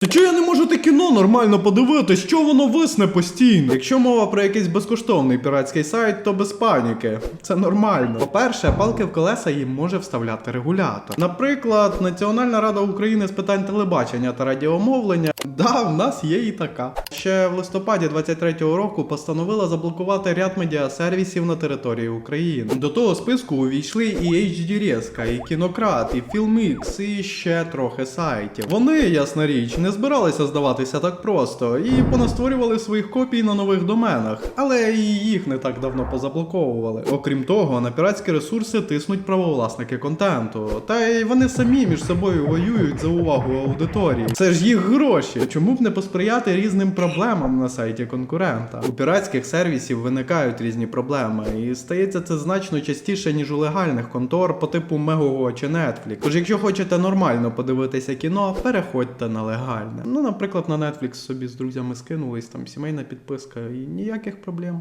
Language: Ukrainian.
Та чого я не можу те кіно нормально подивитись? Що воно висне постійно? Якщо мова про якийсь безкоштовний піратський сайт, то без паніки. Це нормально. По-перше, палки в колеса їм може вставляти регулятор. Наприклад, Національна рада України з питань телебачення та радіомовлення. Да, в нас є і така. Ще в листопаді 23-го року постановила заблокувати ряд медіасервісів на території України. До того списку увійшли і HD Резка, і Кінократ, і Filmix, і ще трохи сайтів. Вони, ясна річ, не збиралися здаватися так просто і понастворювали своїх копій на нових доменах, але і їх не так давно позаблоковували. Окрім того, на піратські ресурси тиснуть правовласники контенту, та й вони самі між собою воюють за увагу аудиторії. Це ж їх гроші. Чому б не посприяти різним проблемам на сайті конкурента? У піратських сервісів виникають різні проблеми, і стається це значно частіше, ніж у легальних контор по типу Megogo чи Netflix. Тож, якщо хочете нормально подивитися кіно, переходьте на легальне. Ну, наприклад, на Netflix собі з друзями скинулись, там сімейна підписка і ніяких проблем.